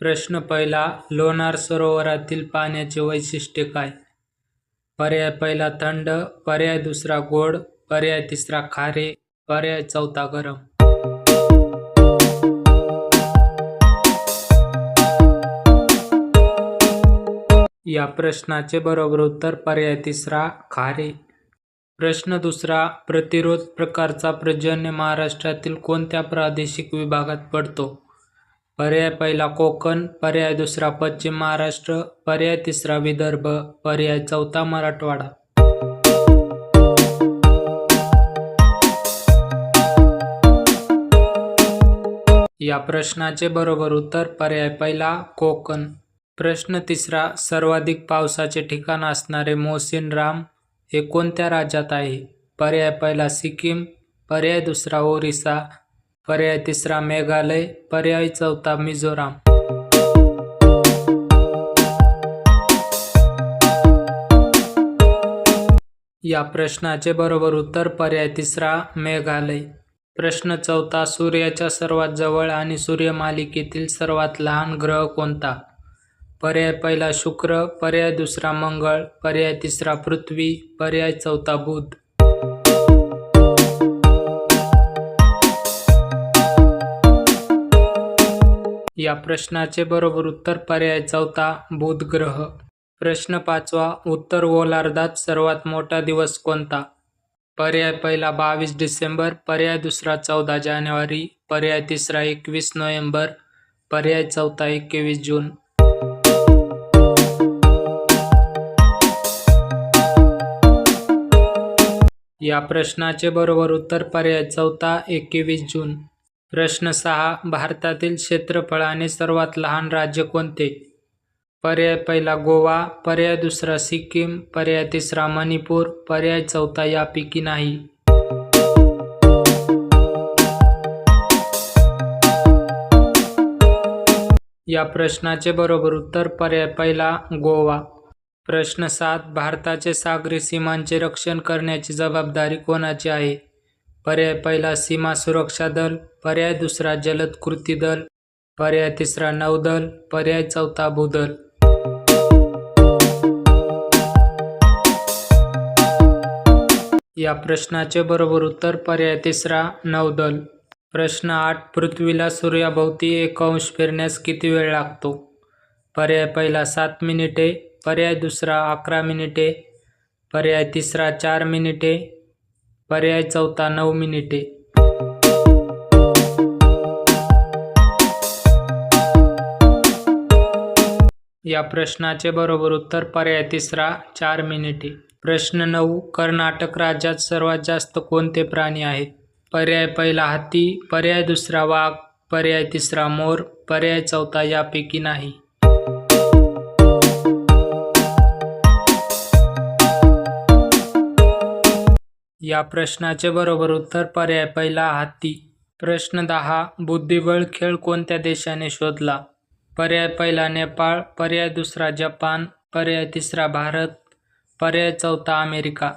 प्रश्न पहिला लोणार सरोवरातील पाण्याचे वैशिष्ट्य काय? पर्याय पहिला थंड पर्याय दुसरा गोड पर्याय तिसरा खारे पर्याय चौथा गरम. या प्रश्नाचे बरोबर उत्तर पर्याय तिसरा खारे. प्रश्न दुसरा प्रतिरोध प्रकारचा पर्जन्य महाराष्ट्रातील कोणत्या प्रादेशिक विभागात पडतो? पर्याय पहिला कोकण पर्याय दुसरा पश्चिम महाराष्ट्र पर्याय तिसरा विदर्भ पर्याय चौथा मराठवाडा. या प्रश्नाचे बरोबर उत्तर पर्याय पहिला कोकण. प्रश्न तिसरा सर्वाधिक पावसाचे ठिकाण असणारे मोहसिन राम हे कोणत्या राज्यात आहे? पर्याय पहिला सिक्कीम पर्याय दुसरा ओरिसा पर्याय तिसरा मेघालय पर्याय चौथा मिझोराम. या प्रश्नाचे बरोबर उत्तर पर्याय तिसरा मेघालय. प्रश्न चौथा सूर्याच्या सर्वात जवळ आणि सूर्यमालिकेतील सर्वात लहान ग्रह कोणता? पर्याय पहिला शुक्र पर्याय दुसरा मंगळ पर्याय तिसरा पृथ्वी पर्याय चौथा बुध. या प्रश्नाचे बरोबर उत्तर पर्याय चौथा बुधग्रह. प्रश्न पाचवा उत्तर गोलार्धात सर्वात मोठा दिवस कोणता? पर्याय पहिला बावीस डिसेंबर पर्याय दुसरा चौदा जानेवारी पर्याय तिसरा एकवीस नोव्हेंबर पर्याय चौथा एकवीस जून. या प्रश्नाचे बरोबर उत्तर पर्याय चौथा एकवीस जून. प्रश्न सहा भारतातील क्षेत्रफळाने सर्वात लहान राज्य कोणते? पर्याय पहिला गोवा पर्याय दुसरा सिक्कीम पर्याय तिसरा मणिपूर पर्याय चौथा यापैकी नाही. या प्रश्नाचे बरोबर उत्तर पर्याय पहिला गोवा. प्रश्न सात भारताचे सागरी सीमांचे रक्षण करण्याची जबाबदारी कोणाची आहे? पर्याय पहिला सीमा सुरक्षा दल पर्याय दुसरा जलद कृती दल पर्याय तिसरा नौदल पर्याय चौथा भूदल या प्रश्नाचे बरोबर उत्तर पर्याय तिसरा नौदल प्रश्न आठ पृथ्वीला सूर्याभोवती एक अंश फिरण्यास किती वेळ लागतो? पर्याय पहिला सात मिनिटे पर्याय दुसरा अकरा मिनिटे पर्याय तिसरा चार मिनिटे पर्याय चौथा नऊ मिनिटे. या प्रश्नाचे बरोबर उत्तर पर्याय तिसरा चार मिनिटे. प्रश्न नऊ कर्नाटक राज्यात सर्वात जास्त कोणते प्राणी आहेत? पर्याय पहिला हत्ती पर्याय दुसरा वाघ. पर्याय तिसरा मोर. पर्याय चौथा यापैकी नाही. या प्रश्नाचे बरोबर उत्तर पर्याय पहिला हत्ती प्रश्न दहा बुद्धिबळ खेळ कोणत्या देशाने शोधला? पर्याय पहिला नेपाळ पर्याय दुसरा जपान पर्याय तिसरा भारत पर्याय चौथा अमेरिका.